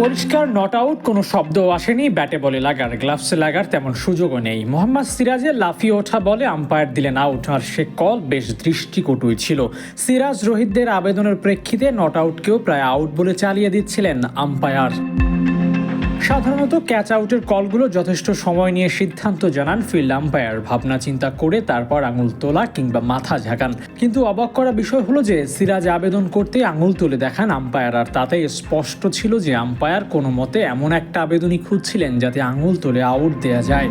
পরিষ্কার not out কোনো শব্দ আসেনি। ব্যাটে বলে লাগার গ্লাভসে লাগার তেমন সুযোগও নেই। মোহাম্মদ সিরাজের লাফিয়ে ওঠা বলে আম্পায়ার দিলেন আউট আর সে কল বেশ দৃষ্টিকটুই ছিল। সিরাজ রোহিতদের আবেদনের প্রেক্ষিতে নট আউটকেও প্রায় আউট বলে চালিয়ে দিচ্ছিলেন আম্পায়ার সাধারণত ক্যাচ আউটের কলগুলো যথেষ্ট সময় নিয়ে সিদ্ধান্ত জানান ফিল্ড আম্পায়ার। ভাবনা চিন্তা করে তারপর আঙুল তোলা কিংবা মাথা ঝাঁকান। কিন্তু অবাক করা বিষয় হলো যে সিরাজ আবেদন করতে আঙুল তুলে দেখান আম্পায়ার। আর তাতে স্পষ্ট ছিল যে আম্পায়ার কোনো মতে এমন একটা আবেদনই খুঁজছিলেন যাতে আঙুল তুলে আউট দেয়া যায়।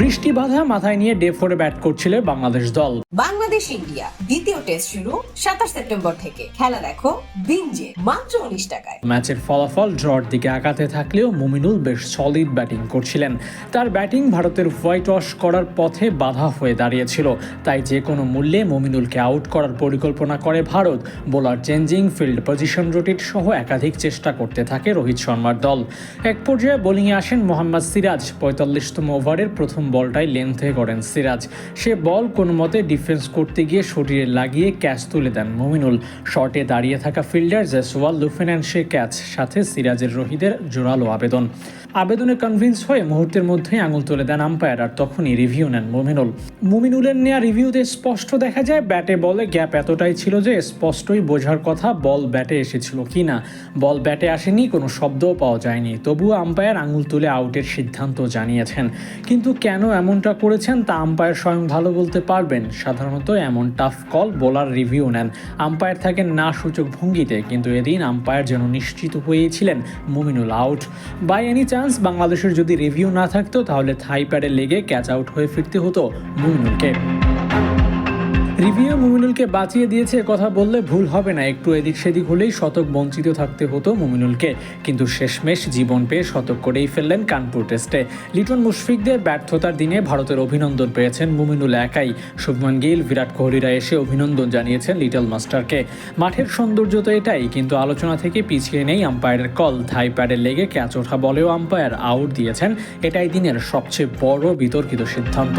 বৃষ্টি বাধা মাথায় নিয়ে ডে ফোরে ব্যাট করছিল বাংলাদেশ দল। বাংলাদেশ ইন্ডিয়া দ্বিতীয় টেস্ট শুরু সাতাশ সেপ্টেম্বর থেকে। খেলা দেখো বিঞ্জে মাত্র উনিশ টাকায়। ম্যাচের ফলাফল ড্রর দিকে আগাতে থাকলেও মুমিনুল বেশ সলিড ব্যাটিং করছিলেন। তার ব্যাটিং ভারতের হোয়াইট ওয়াশ করার পথে বাধা হয়ে দাঁড়িয়েছিল। তাই যে কোনো মূল্যে মুমিনুলকে আউট করার পরিকল্পনা করে Bharat. Bowler changing field position rotate সহ একাধিক চেষ্টা করতে থাকে রোহিত শর্মার দল। এক পর্যায়ে বোলিংয়ে আসেন মোহাম্মদ সিরাজ পঁয়তাল্লিশতম ওভারের প্রথম বলটাই লেন্থে করেন সিরাজ। সে বল কোনো মতে ডিফেন্স করতে গিয়ে শরীরে লাগিয়ে ক্যাচ তুলে দেন মুমিনুল। শর্টে দাঁড়িয়ে থাকা ফিল্ডার জেসওয়াল লুফেন্যান্ড সে ক্যাচ সাথে সিরাজের রোহিদের জোরালো আবেদন। আবেদনে কনভিন্স হয়ে মুহূর্তের মধ্যেই আঙুল তুলে দেন আম্পায়ার আর তখনই রিভিউ নেন মুমিনুল। মুমিনুলের নেওয়া রিভিউতে স্পষ্ট দেখা যায়, ব্যাটে বলে গ্যাপ এতটাই ছিল যে স্পষ্টই বোঝার কথা বল ব্যাটে এসেছিল কি না বল ব্যাটে আসেনি, কোনো শব্দও পাওয়া যায়নি। তবুও আম্পায়ার আঙুল তুলে আউটের সিদ্ধান্ত জানিয়েছেন। কিন্তু কেন এমনটা করেছেন তা আম্পায়ার স্বয়ং ভালো বলতে পারবেন। সাধারণত এমন টাফ কল বোলার রিভিউ নেন। আম্পায়ার থাকেন না সূচক ভঙ্গিতে, কিন্তু এদিন আম্পায়ার যেন নিশ্চিত হয়েছিলেন Mominul out by any chance বাংলাদেশের যদি রিভিউ না থাকতো, তাহলে থাই প্যাডে লেগে ক্যাচ আউট হয়ে ফিরতে হতো মুমিনুলকে। রিভিউ মুমিনুলকে বাঁচিয়ে দিয়েছে কথা বললে ভুল হবে না। একটু এদিক সেদিক হলেই শতক বঞ্চিত থাকতে হতো মুমিনুলকে। কিন্তু শেষমেশ জীবন পেয়ে শতক করেই ফেললেন কানপুর টেস্টে। লিটন মুশফিকদের ব্যর্থতার দিনে ভারতের অভিনন্দন পেয়েছেন মুমিনুল একাই। শুভমান গিল, বিরাট কোহলিরা এসে অভিনন্দন জানিয়েছেন লিটল মাস্টারকে। মাঠের সৌন্দর্য তো এটাই, কিন্তু আলোচনা থেকে পিছিয়ে নেই আম্পায়ারের কল। থাই প্যাডে লেগে ক্যাচ ওঠা বলেও আম্পায়ার আউট দিয়েছেন। এটাই দিনের সবচেয়ে বড় বিতর্কিত সিদ্ধান্ত।